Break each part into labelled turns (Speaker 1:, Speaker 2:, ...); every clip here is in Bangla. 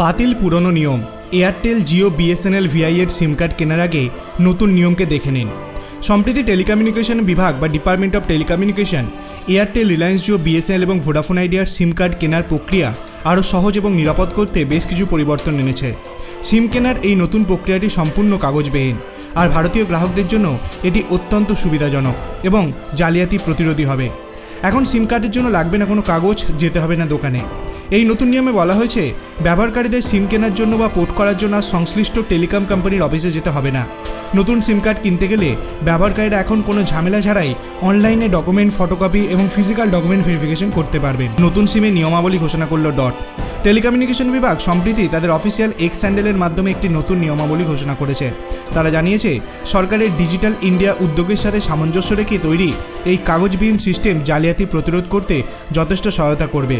Speaker 1: বাতিল পুরনো নিয়ম। এয়ারটেল জিও বিএসএনএল ভিআইয়ের সিম কার্ড কেনার আগে নতুন নিয়মকে দেখে নিন। সম্প্রতি টেলিকমিউনিকেশন বিভাগ বা department of telecommunication, Airtel Reliance Jio BSNL এবং ভোডাফোন আইডিয়ার সিম কার্ড কেনার প্রক্রিয়া আরও সহজ এবং নিরাপদ করতে বেশ কিছু পরিবর্তন এনেছে। সিম কেনার এই নতুন প্রক্রিয়াটি সম্পূর্ণ কাগজবিহীন, আর ভারতীয় গ্রাহকদের জন্য এটি অত্যন্ত সুবিধাজনক এবং জালিয়াতি প্রতিরোধী হবে। এখন সিম কার্ডের জন্য লাগবে না কোনো কাগজ, যেতে হবে না দোকানে। এই নতুন নিয়মে বলা হয়েছে, ব্যবহারকারীদের সিম কেনার জন্য বা পোর্ট করার জন্য সংশ্লিষ্ট টেলিকম কোম্পানির অফিসে যেতে হবে না। নতুন সিম কার্ড কিনতে গেলে ব্যবহারকারীরা এখন কোনো ঝামেলা ছাড়াই অনলাইনে ডকুমেন্ট, ফটোকপি এবং ফিজিক্যাল ডকুমেন্ট ভেরিফিকেশন করতে পারবেন। নতুন সিমের নিয়মাবলী ঘোষণা করল ডট। টেলিকমিউনিকেশন বিভাগ সম্প্রতি তাদের অফিসিয়াল এক্স স্যান্ডেলের মাধ্যমে একটি নতুন নিয়মাবলী ঘোষণা করেছে। তারা জানিয়েছে, সরকারের ডিজিটাল ইন্ডিয়া উদ্যোগের সাথে সামঞ্জস্য রেখে তৈরি এই কাগজবিহীন সিস্টেম জালিয়াতি প্রতিরোধ করতে যথেষ্ট সহায়তা করবে।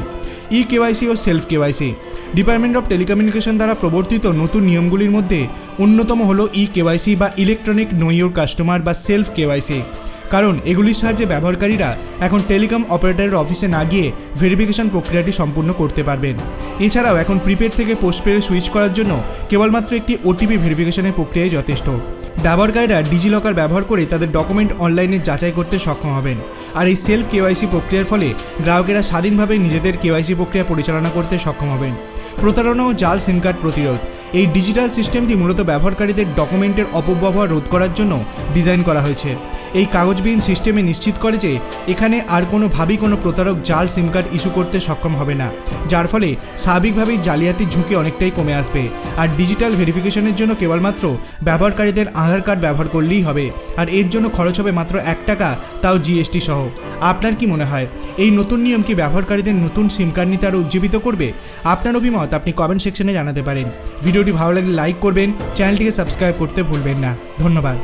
Speaker 1: E KYC O self KYC department of telecommunication দ্বারা প্রবর্তিত নতুন নিয়মগুলির মধ্যে অন্যতম হল ই কেওয়াইসি বা ইলেকট্রনিক নো ইউর কাস্টমার বা সেলফ কেওয়াইসি কারণ এগুলির সাহায্যে ব্যবহারকারীরা এখন টেলিকম অপারেটরের অফিসে না গিয়ে ভেরিফিকেশন প্রক্রিয়াটি সম্পূর্ণ করতে পারবেন। এছাড়াও এখন প্রিপেড থেকে পোস্টপেডে সুইচ করার জন্য কেবলমাত্র একটি ওটিপি ভেরিফিকেশনের প্রক্রিয়াই যথেষ্ট। ব্যবহারকারীরা ডিজিলকার ব্যবহার করে তাদের ডকুমেন্ট অনলাইনে যাচাই করতে সক্ষম হবেন। আর এই সেলফ কেওয়াইসি প্রক্রিয়ার ফলে গ্রাহকেরা স্বাধীনভাবে নিজেদের কেওয়াইসি প্রক্রিয়া পরিচালনা করতে সক্ষম হবেন। প্রতারণা ও জাল সিম কার্ড প্রতিরোধ। এই ডিজিটাল সিস্টেমটি মূলত ব্যবহারকারীদের ডকুমেন্টের অপব্যবহার রোধ করার জন্য ডিজাইন করা হয়েছে। এই কাগজবিহীন সিস্টেমে নিশ্চিত করে যে এখানে আর কোনোভাবেই কোনো প্রতারক জাল সিম কার্ড ইস্যু করতে সক্ষম হবে না। যার ফলে স্বাভাবিকভাবেই জালিয়াতির ঝুঁকি অনেকটাই কমে আসবে। আর ডিজিটাল ভেরিফিকেশনের জন্য কেবলমাত্র ব্যবহারকারীদের আধার কার্ড ব্যবহার করলেই হবে। আর এর জন্য খরচ হবে মাত্র এক টাকা, তাও জিএসটি সহ। আপনার কি মনে হয়, এই নতুন নিয়ম কি ব্যবহারকারীদের নতুন সিম কার্ড নিতে আরও উজ্জীবিত করবে? আপনার অভিমত আপনি কমেন্ট সেকশনে জানাতে পারেন। ভিডিওটি ভালো লাগলে লাইক করবেন, চ্যানেলটিকে সাবস্ক্রাইব করতে ভুলবেন না। ধন্যবাদ।